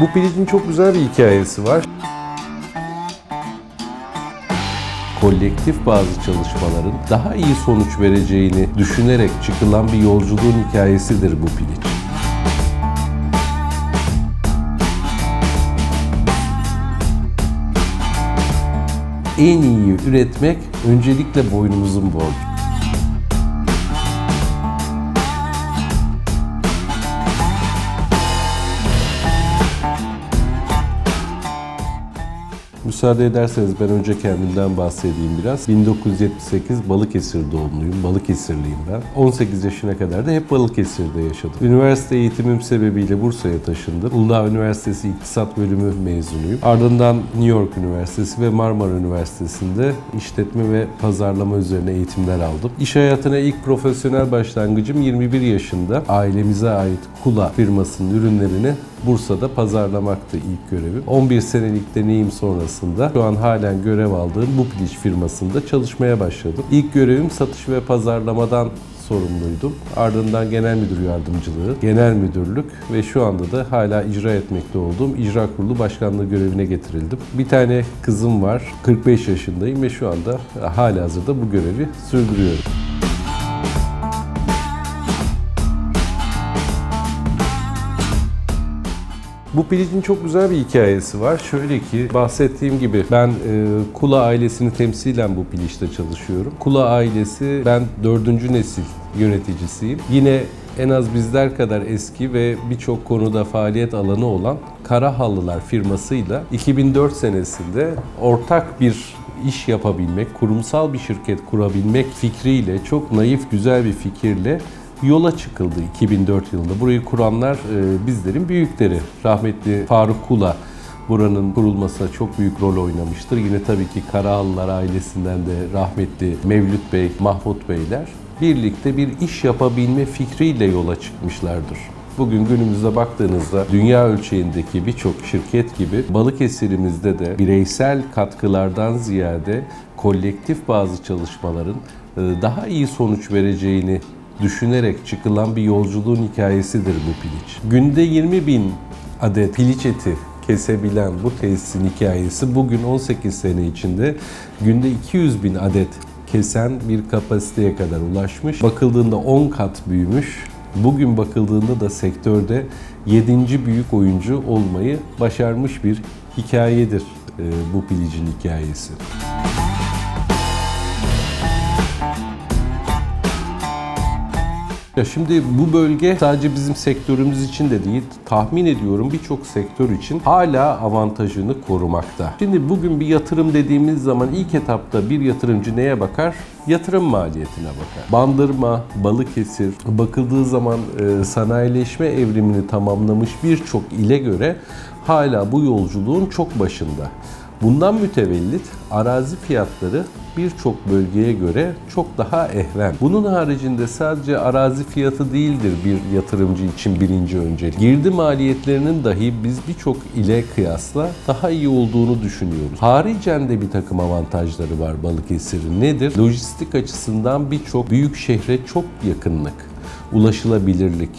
Bu pilicin çok güzel bir hikayesi var. Kolektif bazı çalışmaların daha iyi sonuç vereceğini düşünerek çıkılan bir yolculuğun hikayesidir bu piliç. En iyi üretmek öncelikle boynumuzun borcu. Müsaade ederseniz ben önce kendimden bahsedeyim biraz. 1978 Balıkesir doğumluyum. Balıkesirliyim ben. 18 yaşına kadar da hep Balıkesir'de yaşadım. Üniversite eğitimim sebebiyle Bursa'ya taşındım. Uludağ Üniversitesi İktisat Bölümü mezunuyum. Ardından New York Üniversitesi ve Marmara Üniversitesi'nde işletme ve pazarlama üzerine eğitimler aldım. İş hayatına ilk profesyonel başlangıcım 21 yaşında. Ailemize ait Kula firmasının ürünlerini Bursa'da pazarlamaktı ilk görevim. 11 senelik deneyim sonrasında şu an halen görev aldığım bu piliç firmasında çalışmaya başladım. İlk görevim satış ve pazarlamadan sorumluydum. Ardından genel müdür yardımcılığı, genel müdürlük ve şu anda da hala icra etmekte olduğum icra kurulu başkanlığı görevine getirildim. Bir tane kızım var. 45 yaşındayım ve şu anda hala hazırda bu görevi sürdürüyorum. Bu pilicin çok güzel bir hikayesi var. Şöyle ki bahsettiğim gibi ben e, Kula ailesini temsilen bu piliçte çalışıyorum. Kula ailesi ben dördüncü nesil yöneticisiyim. Yine en az bizler kadar eski ve birçok konuda faaliyet alanı olan Karahallılar firmasıyla 2004 senesinde ortak bir iş yapabilmek, kurumsal bir şirket kurabilmek fikriyle çok naif güzel bir fikirle yola çıkıldı 2004 yılında. Burayı kuranlar e, bizlerin büyükleri. Rahmetli Faruk Kula buranın kurulmasına çok büyük rol oynamıştır. Yine tabii ki Karahanlılar ailesinden de rahmetli Mevlüt Bey, Mahmut Beyler birlikte bir iş yapabilme fikriyle yola çıkmışlardır. Bugün günümüzde baktığınızda dünya ölçeğindeki birçok şirket gibi Balıkesir'imizde de bireysel katkılardan ziyade kolektif bazı çalışmaların e, daha iyi sonuç vereceğini düşünerek çıkılan bir yolculuğun hikayesidir bu piliç. Günde 20 bin adet piliç eti kesebilen bu tesisin hikayesi bugün 18 sene içinde günde 200 bin adet kesen bir kapasiteye kadar ulaşmış. Bakıldığında 10 kat büyümüş. Bugün bakıldığında da sektörde 7. büyük oyuncu olmayı başarmış bir hikayedir e, bu pilicin hikayesi. Ya şimdi bu bölge sadece bizim sektörümüz için de değil, tahmin ediyorum birçok sektör için hala avantajını korumakta. Şimdi bugün bir yatırım dediğimiz zaman ilk etapta bir yatırımcı neye bakar? Yatırım maliyetine bakar. Bandırma, Balıkesir, bakıldığı zaman e, sanayileşme evrimini tamamlamış birçok ile göre hala bu yolculuğun çok başında. Bundan mütevellit arazi fiyatları birçok bölgeye göre çok daha ehven. Bunun haricinde sadece arazi fiyatı değildir bir yatırımcı için birinci öncelik. Girdi maliyetlerinin dahi biz birçok ile kıyasla daha iyi olduğunu düşünüyoruz. Haricen de bir takım avantajları var Balıkesir'in. Nedir? Lojistik açısından birçok büyük şehre çok yakınlık, ulaşılabilirlik,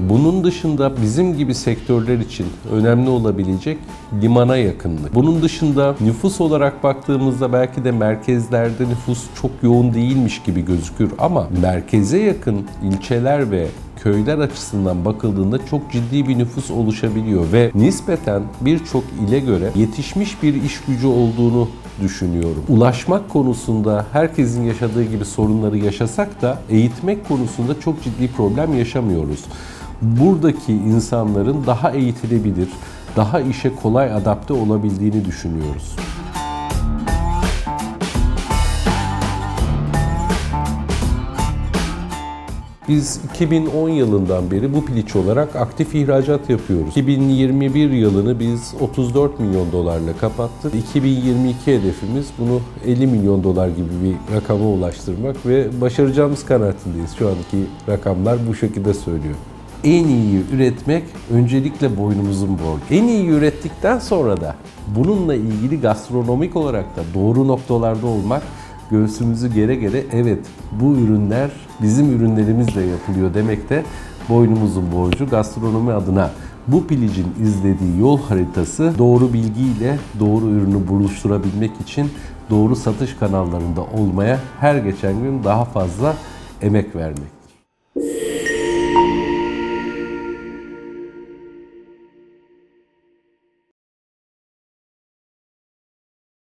bunun dışında bizim gibi sektörler için önemli olabilecek limana yakınlık. Bunun dışında nüfus olarak baktığımızda belki de merkezlerde nüfus çok yoğun değilmiş gibi gözükür ama merkeze yakın ilçeler ve köyler açısından bakıldığında çok ciddi bir nüfus oluşabiliyor ve nispeten birçok ile göre yetişmiş bir iş gücü olduğunu düşünüyorum. Ulaşmak konusunda herkesin yaşadığı gibi sorunları yaşasak da eğitmek konusunda çok ciddi problem yaşamıyoruz buradaki insanların daha eğitilebilir, daha işe kolay adapte olabildiğini düşünüyoruz. Biz 2010 yılından beri bu piliç olarak aktif ihracat yapıyoruz. 2021 yılını biz 34 milyon dolarla kapattık. 2022 hedefimiz bunu 50 milyon dolar gibi bir rakama ulaştırmak ve başaracağımız kanaatindeyiz. Şu anki rakamlar bu şekilde söylüyor en iyi üretmek öncelikle boynumuzun borcu. En iyi ürettikten sonra da bununla ilgili gastronomik olarak da doğru noktalarda olmak göğsümüzü gere gere evet bu ürünler bizim ürünlerimizle yapılıyor demek de boynumuzun borcu gastronomi adına Bu pilicin izlediği yol haritası doğru bilgiyle doğru ürünü buluşturabilmek için doğru satış kanallarında olmaya her geçen gün daha fazla emek vermek.